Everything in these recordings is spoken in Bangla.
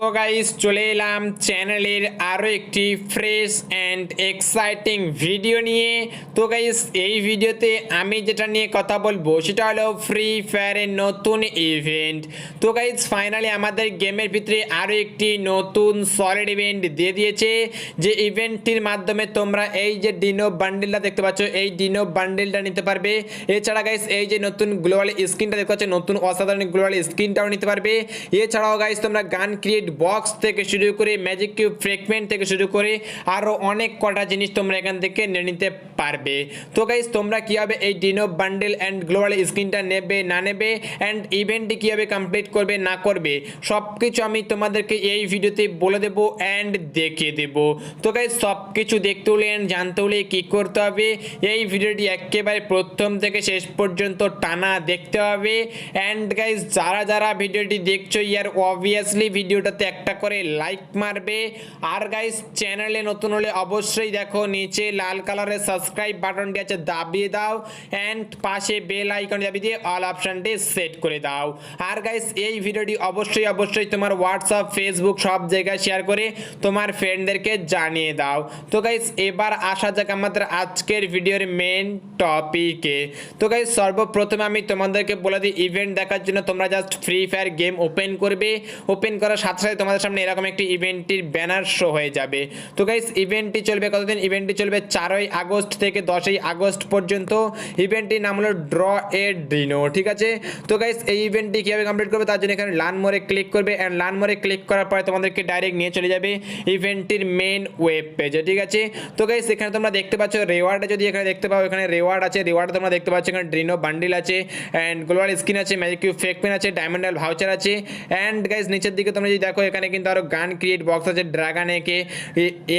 সো গাইস চলে এলাম চ্যানেলের আরও একটি ফ্রেশ অ্যান্ড এক্সাইটিং ভিডিও নিয়ে। তো গাইস এই ভিডিওতে আমি যেটা নিয়ে কথা বলব, সেটা হলো ফ্রি ফায়ারের নতুন ইভেন্ট তো গাইস ফাইনালি আমাদের গেমের ভিতরে আরও একটি নতুন সলিড ইভেন্ট দিয়ে দিয়েছে। যে ইভেন্টটির মাধ্যমে তোমরা এই যে ডিনো বান্ডেলটা দেখতে পাচ্ছ, এই ডিনো বান্ডেলটা নিতে পারবে। এছাড়া গাইস এই যে নতুন গ্লোবাল স্ক্রিনটা দেখতে পাচ্ছ, নতুন অসাধারণ গ্লোবাল স্ক্রিনটাও নিতে পারবে। এছাড়াও গাইস তোমরা গান ক্রিয়েট বক্স থেকে শুরু করে ম্যাজিক কিউব ফ্রেগমেন্ট থেকে শুরু করে আরও অনেক কটা জিনিস তোমরা এখান থেকে নিয়ে নিতে পারবে। তো গাইজ তোমরা কীভাবে এই ডিনো বান্ডেল অ্যান্ড গ্লোবাল স্ক্রিনটা নেবে, না নেবে অ্যান্ড ইভেন্টটি কীভাবে কমপ্লিট করবে, না করবে সব কিছু আমি তোমাদেরকে এই ভিডিওতে বলে দেবো অ্যান্ড দেখিয়ে দেবো। তো গাইজ সব কিছু দেখতে হলে অ্যান্ড জানতে হলে কী করতে হবে, এই ভিডিওটি একেবারে প্রথম থেকে শেষ পর্যন্ত টানা দেখতে হবে। অ্যান্ড গাইস যারা যারা ভিডিওটি দেখছ ইয়ার অবভিয়াসলি ভিডিওটাতে একটা করে লাইক মারবে। আর গাইস চ্যানেলে নতুন হলে অবশ্যই দেখো, নিচে লাল কালারের সাবস্ক্রাইব বাটনটি আছে, দাবিয়ে দাও। অ্যান্ড পাশে বেল আইকন দাবিয়ে দিয়ে অল অপশনটি সেট করে দাও। আর গাইস এই ভিডিওটি অবশ্যই অবশ্যই তোমার হোয়াটসঅ্যাপ ফেসবুক সব জায়গায় শেয়ার করে তোমার ফ্রেন্ডদেরকে জানিয়ে দাও। তো গাইস এবার আসা যাক আমাদের আজকের ভিডিওর মেন টপিকে তো গাইস সর্বপ্রথমে আমি তোমাদেরকে বলে দিই ইভেন্ট দেখার জন্য তোমরা just free fire game open করবে। ওপেন করার সাথে সাথে সাথে তোমাদের সামনে এরকম একটি ইভেন্টটির ব্যানার শো হয়ে যাবে। তো গাইস ইভেন্টটি চলবে কতদিন? ইভেন্টটি চলবে চারই আগস্ট থেকে দশই আগস্ট পর্যন্ত। ইভেন্টটির নাম হলো ড্র এ ডিনো ঠিক আছে? তো গাইস এই ইভেন্টটি কীভাবে কমপ্লিট করবে তার জন্য এখানে লান মোড়ে ক্লিক করবে অ্যান্ড লান মোড়ে ক্লিক করার পরে তোমাদেরকে ডাইরেক্ট নিয়ে চলে যাবে ইভেন্টটির মেন ওয়েব পেজে ঠিক আছে? তো গাইস এখানে তোমরা দেখতে পাচ্ছ রেওয়ার্ডে যদি এখানে দেখতে পাও, এখানে রেওয়ার্ড আছে। রেওয়ার্ড তোমরা দেখতে পাচ্ছ এখানে ড্রিনো বান্ডিল আছে অ্যান্ড গ্লোবাল স্কিন আছে ম্যাজিক কিউ ফেক পেন আছে ডায়মন্ডাল ভাউচার আছে। অ্যান্ড গাইস নিচের দিকে তোমরা যদি দেখো, এখানে কিন্তু আরও গান ক্রিয়েট বক্স আছে ড্রাগন একে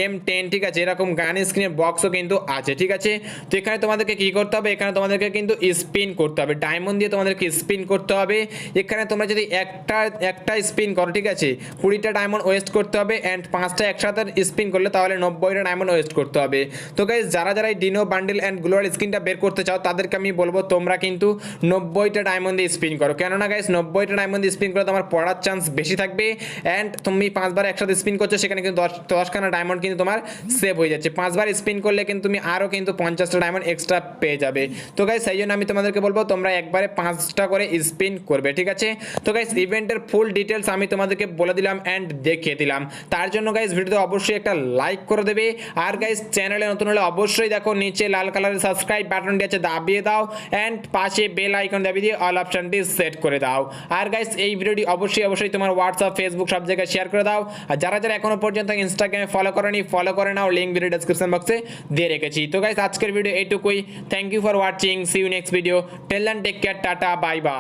এম টেন ঠিক আছে? এরকম গান স্ক্রিনের বক্সও কিন্তু আছে, ঠিক আছে? তো এখানে তোমাদেরকে কি করতে হবে? এখানে তোমাদেরকে কিন্তু স্পিন করতে হবে। ডায়মন্ড দিয়ে তোমাদেরকে স্পিন করতে হবে। এখানে তোমরা যদি একটা একটা স্পিন করো, ঠিক আছে? কুড়িটা ডায়মন্ড ওয়েস্ট করতে হবে অ্যান্ড পাঁচটা একসাথে স্পিন করলে তাহলে নব্বইটা ডায়মন্ড ওয়েস্ট করতে হবে। তো গাইজ যারা যারা ডিনো বান্ডেল অ্যান্ড গ্লোয়াল স্ক্রিনটা বের করতে চাও, তাদেরকে আমি বলব, তোমরা কিন্তু নব্বইটা ডায়মন্ড দিয়ে স্পিন করো। কেননা গাইজ নব্বইটা ডায়মন্ড স্পিন করলে তোমার পড়ার চান্স বেশি থাকবে অ্যান্ড তুমি পাঁচবার একসাথে স্পিন করছ, সেখানে কিন্তু দশ দশখানা ডায়মন্ড কিন্তু তোমার সেভ হয়ে যাচ্ছে। পাঁচবার স্পিন করলে কিন্তু তুমি আরও কিন্তু পঞ্চাশটা ডায়মন্ড এক্সট্রা পেয়ে যাবে। তো গাইজ সেই জন্য আমি তোমাদেরকে বলব, তোমরা একবারে পাঁচটা করে স্পিন করবে, ঠিক আছে? তো গাইজ ইভেন্টের ফুল ডিটেলস আমি তোমাদেরকে বলে দিলাম অ্যান্ড দেখিয়ে দিলাম। তার জন্য গাইজ ভিডিওতে অবশ্যই একটা লাইক করে দেবে। আর গাইজ চ্যানেলে নতুন হলে অবশ্যই দেখো, নিচে লাল কালারের সাবস্ক্রাইব বাটনটি আছে, দাবিয়ে দাও। অ্যান্ড পাশে বেল আইকন দাবিয়ে দিয়ে অল অপশনটি সেট করে দাও। আর গাইজ এই ভিডিওটি অবশ্যই অবশ্যই তোমার হোয়াটসঅ্যাপ ফেসবুক সব জায়গায় শেয়ার করে দাও। আর যারা যারা এখনও পর্যন্ত ইনস্টাগ্রামে ফলো করেনি ফলো করে নাও লিঙ্ক ভিডিও ডেসক্রিপশন বক্সে দিয়ে রেখেছি। তো গাইস আজকের ভিডিও এইটুকুই। Thank you for watching see you next video tell and take care tata bye bye